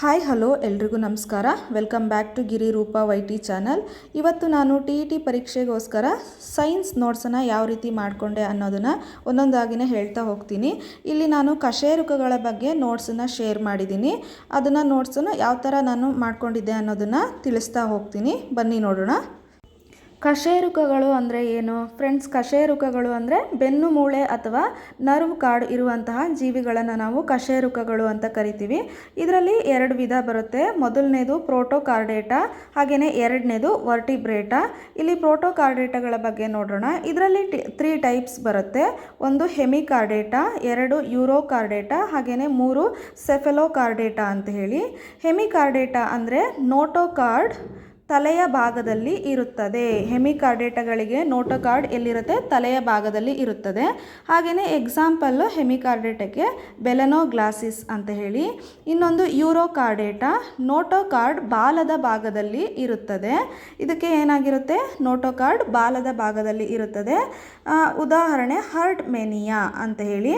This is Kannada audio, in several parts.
ಹಾಯ್ ಹಲೋ ಎಲ್ರಿಗೂ ನಮಸ್ಕಾರ. ವೆಲ್ಕಮ್ ಬ್ಯಾಕ್ ಟು ಗಿರಿ ರೂಪ ವೈ ಟಿ ಚಾನಲ್ ಇವತ್ತು ನಾನು ಟಿ ಇ ಟಿ ಪರೀಕ್ಷೆಗೋಸ್ಕರ ಸೈನ್ಸ್ ನೋಟ್ಸನ್ನು ಯಾವ ರೀತಿ ಮಾಡಿಕೊಂಡೆ ಅನ್ನೋದನ್ನು ಒಂದೊಂದಾಗಿನೇ ಹೇಳ್ತಾ ಹೋಗ್ತೀನಿ. ಇಲ್ಲಿ ನಾನು ಕಶೇರುಕಗಳ ಬಗ್ಗೆ ನೋಟ್ಸನ್ನು ಶೇರ್ ಮಾಡಿದ್ದೀನಿ. ಅದನ್ನು ನೋಟ್ಸನ್ನು ಯಾವ ಥರ ನಾನು ಮಾಡ್ಕೊಂಡಿದ್ದೆ ಅನ್ನೋದನ್ನು ತಿಳಿಸ್ತಾ ಹೋಗ್ತೀನಿ. ಬನ್ನಿ ನೋಡೋಣ. ಕಶೇರುಕಗಳು ಅಂದರೆ ಏನು? ಫ್ರೆಂಡ್ಸ್ ಕಶೇರುಕಗಳು ಅಂದರೆ ಬೆನ್ನು, ಮೂಳೆ ಅಥವಾ ನರ್ವ್ ಕಾರ್ಡ್ ಇರುವಂತಹ ಜೀವಿಗಳನ್ನು ನಾವು ಕಶೇರುಕಗಳು ಅಂತ ಕರಿತೀವಿ. ಇದರಲ್ಲಿ ಎರಡು ವಿಧ ಬರುತ್ತೆ. ಮೊದಲನೇದು ಪ್ರೋಟೋಕಾರ್ಡೇಟಾ ಹಾಗೆಯೇ ಎರಡನೇದು ವರ್ಟಿಬ್ರೇಟಾ ಇಲ್ಲಿ ಪ್ರೋಟೋಕಾರ್ಡೇಟಾಗಳ ಬಗ್ಗೆ ನೋಡೋಣ. ಇದರಲ್ಲಿ ತ್ರೀ ಟೈಪ್ಸ್ ಬರುತ್ತೆ. ಒಂದು ಹೆಮಿಕಾರ್ಡೇಟಾ ಎರಡು ಯೂರೋಕಾರ್ಡೇಟಾ ಹಾಗೆಯೇ ಮೂರು ಸೆಫೆಲೋಕಾರ್ಡೇಟಾ ಅಂತ ಹೇಳಿ. ಹೆಮಿಕಾರ್ಡೇಟಾ ಅಂದರೆ ನೋಟೋಕಾರ್ಡ್ ತಲೆಯ ಭಾಗದಲ್ಲಿ ಇರುತ್ತದೆ. ಹೆಮಿಕಾರ್ಡೇಟಗಳಿಗೆ ನೋಟೋಕಾರ್ಡ್ ಎಲ್ಲಿರುತ್ತೆ? ತಲೆಯ ಭಾಗದಲ್ಲಿ ಇರುತ್ತದೆ. ಹಾಗೆಯೇ ಎಕ್ಸಾಂಪಲ್ಲು ಹೆಮಿಕಾರ್ಡೇಟಕ್ಕೆ ಬೆಲೆನೋ ಗ್ಲಾಸಿಸ್ ಅಂತ ಹೇಳಿ. ಇನ್ನೊಂದು ಯೂರೋಕಾರ್ಡೇಟಾ ನೋಟೋಕಾರ್ಡ್ ಬಾಲದ ಭಾಗದಲ್ಲಿ ಇರುತ್ತದೆ. ಇದಕ್ಕೆ ಏನಾಗಿರುತ್ತೆ? ನೋಟೋಕಾರ್ಡ್ ಬಾಲದ ಭಾಗದಲ್ಲಿ ಇರುತ್ತದೆ. ಉದಾಹರಣೆ ಹರ್ಟ್ ಮೆನಿಯಾ ಅಂತ ಹೇಳಿ.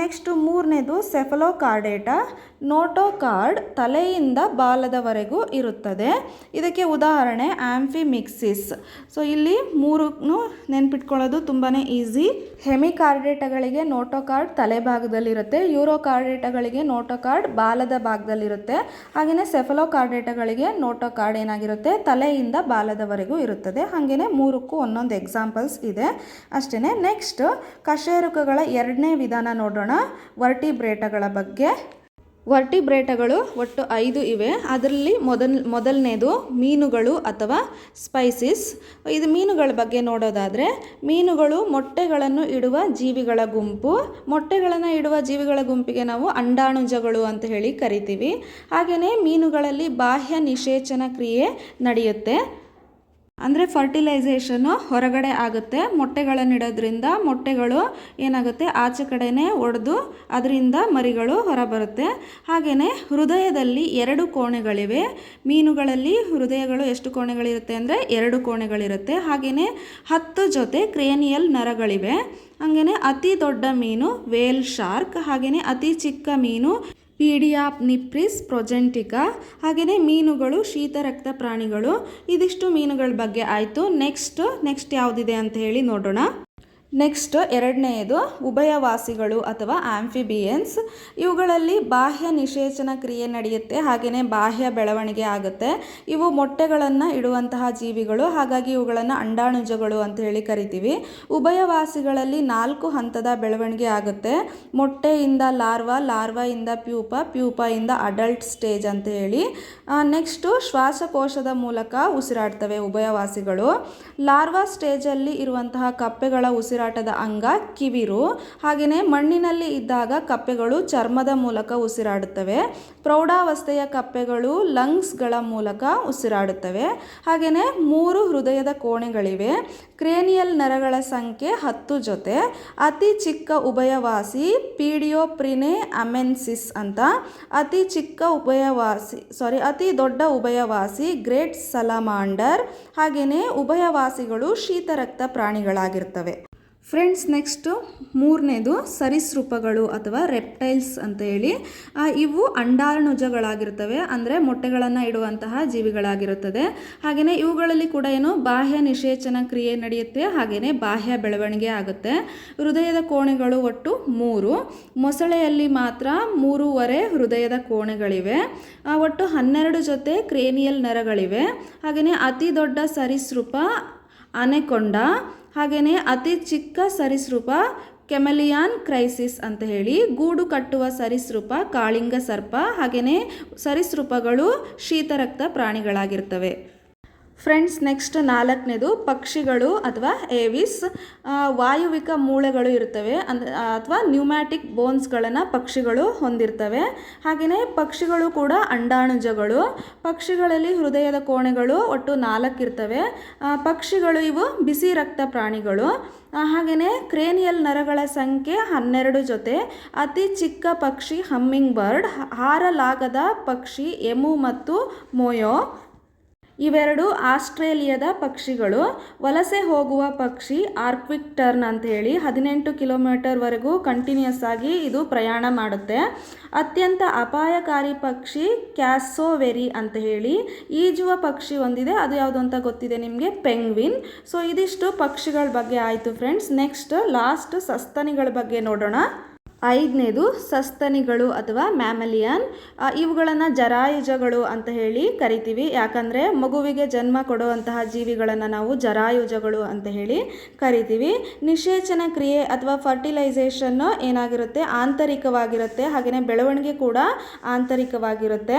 ನೆಕ್ಸ್ಟು ಮೂರನೇದು ಸೆಫಲೋಕಾರ್ಡೇಟಾ ನೋಟೋಕಾರ್ಡ್ ತಲೆಯಿಂದ ಬಾಲದವರೆಗೂ ಇರುತ್ತದೆ. ಇದಕ್ಕೆ ಉದಾಹರಣೆ ಆಂಫಿಮಿಕ್ಸಿಸ್. ಸೊ ಇಲ್ಲಿ ಮೂರನ್ನು ನೆನ್ಪಿಟ್ಕೊಳ್ಳೋದು ತುಂಬಾ ಈಸಿ. ಹೆಮಿಕಾರ್ಡೇಟಗಳಿಗೆ ನೋಟೋಕಾರ್ಡ್ ತಲೆ ಭಾಗದಲ್ಲಿರುತ್ತೆ. ಯೂರೋಕಾರ್ಡೇಟಗಳಿಗೆ ನೋಟೋಕಾರ್ಡ್ ಬಾಲದ ಭಾಗದಲ್ಲಿರುತ್ತೆ. ಹಾಗೆಯೇ ಸೆಫಲೋಕಾರ್ಡೇಟಗಳಿಗೆ ನೋಟೋಕಾರ್ಡ್ ಏನಾಗಿರುತ್ತೆ? ತಲೆಯಿಂದ ಬಾಲದವರೆಗೂ ಇರುತ್ತದೆ. ಹಾಗೆಯೇ ಮೂರಕ್ಕೂ ಒಂದೊಂದು ಎಕ್ಸಾಂಪಲ್ಸ್ ಇದೆ. ಅಷ್ಟೇ ನೆಕ್ಸ್ಟ್ ಕಶೇರುಕಗಳ ಎರಡನೇ ವಿಧಾನ ನೋಡೋಣ. ವರ್ಟಿಬ್ರೇಟಗಳ ಬಗ್ಗೆ. ವರ್ಟಿಬ್ರೇಟಗಳು ಒಟ್ಟು ಐದು ಇವೆ. ಅದರಲ್ಲಿ ಮೊದಲ್, ಮೊದಲನೇದು ಮೀನುಗಳು ಅಥವಾ ಸ್ಪೈಸಿಸ್. ಇದು ಮೀನುಗಳ ಬಗ್ಗೆ ನೋಡೋದಾದರೆ, ಮೀನುಗಳು ಮೊಟ್ಟೆಗಳನ್ನು ಇಡುವ ಜೀವಿಗಳ ಗುಂಪು. ಮೊಟ್ಟೆಗಳನ್ನು ಇಡುವ ಜೀವಿಗಳ ಗುಂಪಿಗೆ ನಾವು ಅಂಡಾಣುಜಗಳು ಅಂತ ಹೇಳಿ ಕರಿತೀವಿ. ಹಾಗೆಯೇ ಮೀನುಗಳಲ್ಲಿ ಬಾಹ್ಯ ನಿಷೇಚನ ಕ್ರಿಯೆ ನಡೆಯುತ್ತೆ. ಅಂದರೆ ಫರ್ಟಿಲೈಸೇಷನು ಹೊರಗಡೆ ಆಗುತ್ತೆ. ಮೊಟ್ಟೆಗಳನ್ನಿಡೋದ್ರಿಂದ ಮೊಟ್ಟೆಗಳು ಏನಾಗುತ್ತೆ? ಆಚೆ ಕಡೆನೇ ಒಡೆದು ಅದರಿಂದ ಮರಿಗಳು ಹೊರಬರುತ್ತೆ. ಹಾಗೆಯೇ ಹೃದಯದಲ್ಲಿ ಎರಡು ಕೋಣೆಗಳಿವೆ. ಮೀನುಗಳಲ್ಲಿ ಹೃದಯಗಳು ಎಷ್ಟು ಕೋಣೆಗಳಿರುತ್ತೆ ಅಂದರೆ ಎರಡು ಕೋಣೆಗಳಿರುತ್ತೆ. ಹಾಗೆಯೇ ಹತ್ತು ಜೊತೆ ಕ್ರೇನಿಯಲ್ ನರಗಳಿವೆ. ಹಾಗೆಯೇ ಅತಿ ದೊಡ್ಡ ಮೀನು ವೇಲ್ ಶಾರ್ಕ್ ಹಾಗೆಯೇ ಅತಿ ಚಿಕ್ಕ ಮೀನು ಪೀಡಿಯಾಪ್ ನಿಪ್ರಿಸ್ ಪ್ರೊಜೆಂಟಿಕಾ ಹಾಗೆಯೇ ಮೀನುಗಳು, ಶೀತರಕ್ತ ಪ್ರಾಣಿಗಳು, ಇದಿಷ್ಟು ಮೀನುಗಳ ಬಗ್ಗೆ ಆಯಿತು. ನೆಕ್ಸ್ಟ್ ನೆಕ್ಸ್ಟ್ ಯಾವುದಿದೆ ಅಂತ ಹೇಳಿ ನೋಡೋಣ. ನೆಕ್ಸ್ಟ್ ಎರಡನೆಯದು ಉಭಯವಾಸಿಗಳು ಅಥವಾ ಆಂಫಿಬಿಯನ್ಸ್ ಇವುಗಳಲ್ಲಿ ಬಾಹ್ಯ ನಿಷೇಚನ ಕ್ರಿಯೆ ನಡೆಯುತ್ತೆ ಹಾಗೆಯೇ ಬಾಹ್ಯ ಬೆಳವಣಿಗೆ ಆಗುತ್ತೆ. ಇವು ಮೊಟ್ಟೆಗಳನ್ನು ಇಡುವಂತಹ ಜೀವಿಗಳು, ಹಾಗಾಗಿ ಇವುಗಳನ್ನು ಅಂಡಾಣುಜಗಳು ಅಂತ ಹೇಳಿ ಕರಿತೀವಿ. ಉಭಯವಾಸಿಗಳಲ್ಲಿ ನಾಲ್ಕು ಹಂತದ ಬೆಳವಣಿಗೆ ಆಗುತ್ತೆ. ಮೊಟ್ಟೆಯಿಂದ ಲಾರ್ವಾ, ಲಾರ್ವಾಯಿಂದ ಪ್ಯೂಪ, ಪ್ಯೂಪಯಿಂದ ಅಡಲ್ಟ್ ಸ್ಟೇಜ್ ಅಂತ ಹೇಳಿ. ನೆಕ್ಸ್ಟು ಶ್ವಾಸಕೋಶದ ಮೂಲಕ ಉಸಿರಾಡ್ತವೆ ಉಭಯವಾಸಿಗಳು. ಲಾರ್ವಾ ಸ್ಟೇಜಲ್ಲಿ ಇರುವಂತಹ ಕಪ್ಪೆಗಳ ಉಸಿರಾಟದ ಅಂಗ ಕಿವಿರು. ಹಾಗೆಯೇ ಮಣ್ಣಿನಲ್ಲಿ ಇದ್ದಾಗ ಕಪ್ಪೆಗಳು ಚರ್ಮದ ಮೂಲಕ ಉಸಿರಾಡುತ್ತವೆ. ಪ್ರೌಢಾವಸ್ಥೆಯ ಕಪ್ಪೆಗಳು ಲಂಗ್ಸ್ಗಳ ಮೂಲಕ ಉಸಿರಾಡುತ್ತವೆ. ಹಾಗೆಯೇ ಮೂರು ಹೃದಯದ ಕೋಣೆಗಳಿವೆ. ಕ್ರೇನಿಯಲ್ ನರಗಳ ಸಂಖ್ಯೆ ಹತ್ತು ಜೊತೆ. ಅತಿ ಚಿಕ್ಕ ಉಭಯವಾಸಿ ಪೀಡಿಯೋಪ್ರಿನೆ ಅಮೆನ್ಸಿಸ್ ಅಂತ. ಅತಿ ಚಿಕ್ಕ ಉಭಯವಾಸಿ ಸಾರಿ ಅತಿ ದೊಡ್ಡ ಉಭಯವಾಸಿ ಗ್ರೇಟ್ ಸಲಮಾಂಡರ್. ಹಾಗೆಯೇ ಉಭಯವಾಸಿಗಳು ಶೀತರಕ್ತ ಪ್ರಾಣಿಗಳಾಗಿರ್ತವೆ. ಫ್ರೆಂಡ್ಸ್ ನೆಕ್ಸ್ಟು ಮೂರನೇದು ಸರೀಸೃಪಗಳು ಅಥವಾ ರೆಪ್ಟೈಲ್ಸ್ ಅಂತ ಹೇಳಿ. ಇವು ಅಂಡಾರ್ಣುಜಗಳಾಗಿರ್ತವೆ ಅಂದರೆ ಮೊಟ್ಟೆಗಳನ್ನು ಇಡುವಂತಹ ಜೀವಿಗಳಾಗಿರುತ್ತದೆ. ಹಾಗೆಯೇ ಇವುಗಳಲ್ಲಿ ಕೂಡ ಏನು, ಬಾಹ್ಯ ನಿಷೇಚನ ಕ್ರಿಯೆ ನಡೆಯುತ್ತೆ ಹಾಗೆಯೇ ಬಾಹ್ಯ ಬೆಳವಣಿಗೆ ಆಗುತ್ತೆ. ಹೃದಯದ ಕೋಣೆಗಳು ಒಟ್ಟು ಮೂರು, ಮೊಸಳೆಯಲ್ಲಿ ಮಾತ್ರ ಮೂರುವರೆ ಹೃದಯದ ಕೋಣೆಗಳಿವೆ. ಒಟ್ಟು ಹನ್ನೆರಡು ಜೊತೆ ಕ್ರೇನಿಯಲ್ ನರಗಳಿವೆ. ಹಾಗೆಯೇ ಅತಿ ದೊಡ್ಡ ಸರೀಸೃಪ ಅನೆಕೊಂಡ ಹಾಗೆಯೇ ಅತಿ ಚಿಕ್ಕ ಸರಿಸೃಪ ಕೆಮಲಿಯಾನ್ ಕ್ರೈಸಿಸ್ ಅಂತ ಹೇಳಿ ಗೂಡು ಕಟ್ಟುವ ಸರೀಸೃಪ, ಕಾಳಿಂಗ ಸರ್ಪ ಹಾಗೆಯೇ ಸರೀಸೃಪಗಳು ಶೀತರಕ್ತ ಪ್ರಾಣಿಗಳಾಗಿರ್ತವೆ. ಫ್ರೆಂಡ್ಸ್, ನೆಕ್ಸ್ಟ್ ನಾಲ್ಕನೇದು ಪಕ್ಷಿಗಳು ಅಥವಾ ಏವಿಸ್. ವಾಯುವಿಕ ಮೂಳೆಗಳು ಇರ್ತವೆ ಅಂದ ಅಥವಾ ನ್ಯೂಮ್ಯಾಟಿಕ್ ಬೋನ್ಸ್ಗಳನ್ನು ಪಕ್ಷಿಗಳು ಹೊಂದಿರ್ತವೆ. ಹಾಗೆಯೇ ಪಕ್ಷಿಗಳು ಕೂಡ ಅಂಡಾಣುಜಗಳು. ಪಕ್ಷಿಗಳಲ್ಲಿ ಹೃದಯದ ಕೋಣೆಗಳು ಒಟ್ಟು ನಾಲ್ಕು ಇರ್ತವೆ. ಪಕ್ಷಿಗಳು ಇವು ಬಿಸಿ ರಕ್ತ ಪ್ರಾಣಿಗಳು. ಹಾಗೆಯೇ ಕ್ರೇನಿಯಲ್ ನರಗಳ ಸಂಖ್ಯೆ ಹನ್ನೆರಡು ಜೊತೆ. ಅತಿ ಚಿಕ್ಕ ಪಕ್ಷಿ ಹಮ್ಮಿಂಗ್ ಬರ್ಡ್, ಹಾರಲಾಗದ ಪಕ್ಷಿ ಎಮು ಮತ್ತು ಮೊಯೋ. ಇವೆರಡು ಆಸ್ಟ್ರೇಲಿಯಾದ ಪಕ್ಷಿಗಳು. ವಲಸೆ ಹೋಗುವ ಪಕ್ಷಿ ಆರ್ಕ್ವಿಕ್ ಟರ್ನ್ ಅಂತ ಹೇಳಿ ಹದಿನೆಂಟು ಕಿಲೋಮೀಟರ್ವರೆಗೂ ಕಂಟಿನ್ಯೂಸ್ ಆಗಿ ಇದು ಪ್ರಯಾಣ ಮಾಡುತ್ತೆ. ಅತ್ಯಂತ ಅಪಾಯಕಾರಿ ಪಕ್ಷಿ ಕ್ಯಾಸೋವೆರಿ ಅಂತ ಹೇಳಿ ಈಜುವ ಪಕ್ಷಿ ಒಂದಿದೆ. ಅದು ಯಾವುದು ಅಂತ ಗೊತ್ತಿದೆ ನಿಮಗೆ? ಪೆಂಗ್ವಿನ್. ಸೊ, ಇದಿಷ್ಟು ಪಕ್ಷಿಗಳ ಬಗ್ಗೆ ಆಯಿತು ಫ್ರೆಂಡ್ಸ್ ನೆಕ್ಸ್ಟ್ ಲಾಸ್ಟ್ ಸಸ್ತನಿಗಳ ಬಗ್ಗೆ ನೋಡೋಣ. ಐದನೇದು ಸಸ್ತನಿಗಳು ಅಥವಾ ಮ್ಯಾಮಲಿಯನ್. ಇವುಗಳನ್ನು ಜರಾಯುಜಗಳು ಅಂತ ಹೇಳಿ ಕರಿತೀವಿ. ಯಾಕಂದರೆ ಮಗುವಿಗೆ ಜನ್ಮ ಕೊಡುವಂತಹ ಜೀವಿಗಳನ್ನು ನಾವು ಜರಾಯುಜಗಳು ಅಂತ ಹೇಳಿ ಕರಿತೀವಿ. ನಿಷೇಚನ ಕ್ರಿಯೆ ಅಥವಾ ಫರ್ಟಿಲೈಸೇಷನ್ನು ಏನಾಗಿರುತ್ತೆ? ಆಂತರಿಕವಾಗಿರುತ್ತೆ. ಹಾಗೆಯೇ ಬೆಳವಣಿಗೆ ಕೂಡ ಆಂತರಿಕವಾಗಿರುತ್ತೆ.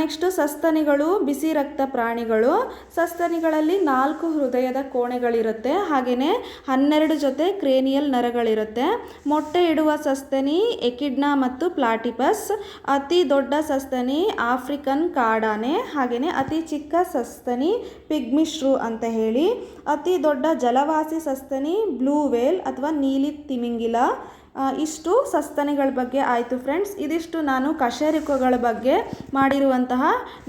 ನೆಕ್ಸ್ಟು ಸಸ್ತನಿಗಳು ಬಿಸಿ ರಕ್ತ ಪ್ರಾಣಿಗಳು. ಸಸ್ತನಿಗಳಲ್ಲಿ ನಾಲ್ಕು ಹೃದಯದ ಕೋಣೆಗಳಿರುತ್ತೆ. ಹಾಗೆಯೇ ಹನ್ನೆರಡು ಜೊತೆ ಕ್ರೇನಿಯಲ್ ನರಗಳಿರುತ್ತೆ. ಮೊಟ್ಟೆ ಇಡುವ ಸಸ್ತನಿ, ಎಕಿಡ್ನಾ ಮತ್ತು ಪ್ಲಾಟಿಪಸ್, ಅತಿ ದೊಡ್ಡ ಸಸ್ತನಿ, ಆಫ್ರಿಕನ್ ಕಾಡಾನೆ ಹಾಗೆಯೇ ಅತಿ ಚಿಕ್ಕ ಸಸ್ತನಿ, ಪಿಗ್ಮಿಶ್ರು ಅಂತ ಹೇಳಿ, ಅತಿ ದೊಡ್ಡ ಜಲವಾಸಿ ಸಸ್ತನಿ, ಬ್ಲೂ ವೇಲ್ ಅಥವಾ ನೀಲಿ ತಿಮಿಂಗಿಲ ಇಷ್ಟು ಸಸ್ತನಿಗಳ ಬಗ್ಗೆ ಆಯಿತು ಫ್ರೆಂಡ್ಸ್ ಇದಿಷ್ಟು ನಾನು ಕಶೇರುಕಗಳ ಬಗ್ಗೆ ಮಾಡಿರುವಂತಹ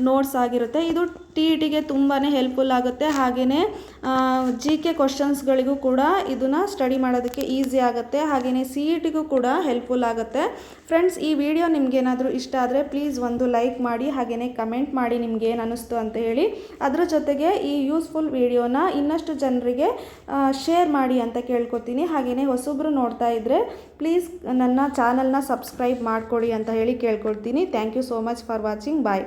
ನೋಟ್ಸ್ ಆಗಿರುತ್ತೆ. ಇದು ಟಿ ಇ ಟಿಗೆ ತುಂಬಾ ಹೆಲ್ಪ್ಫುಲ್ ಆಗುತ್ತೆ. ಹಾಗೆಯೇ ಜಿ ಕೆ ಕ್ವಶನ್ಸ್ಗಳಿಗೂ ಕೂಡ ಇದನ್ನು ಸ್ಟಡಿ ಮಾಡೋದಕ್ಕೆ ಈಸಿ ಆಗುತ್ತೆ. ಹಾಗೆಯೇ ಸಿ ಇ ಟಿಗೂ ಕೂಡ ಹೆಲ್ಪ್ಫುಲ್ ಆಗುತ್ತೆ. ಫ್ರೆಂಡ್ಸ್ ಈ ವಿಡಿಯೋ ನಿಮಗೇನಾದರೂ ಇಷ್ಟ ಆದರೆ ಪ್ಲೀಸ್ ಒಂದು ಲೈಕ್ ಮಾಡಿ ಹಾಗೆಯೇ ಕಮೆಂಟ್ ಮಾಡಿ ನಿಮ್ಗೆ ಏನು ಅನ್ನಿಸ್ತು ಅಂತ ಹೇಳಿ. ಅದರ ಜೊತೆಗೆ ಈ ಯೂಸ್ಫುಲ್ ವಿಡಿಯೋನ ಇನ್ನಷ್ಟು ಜನರಿಗೆ ಶೇರ್ ಮಾಡಿ ಅಂತ ಕೇಳ್ಕೊತೀನಿ. ಹಾಗೆಯೇ ಹೊಸೊಬ್ಬರು ನೋಡ್ತಾ ಇದ್ದರೆ ಪ್ಲೀಸ್ ನನ್ನ ಚಾನಲ್ನ ಸಬ್ಸ್ಕ್ರೈಬ್ ಮಾಡಿಕೊಡಿ ಅಂತ ಹೇಳಿ ಕೇಳ್ಕೊಳ್ತೀನಿ thank you so much for watching bye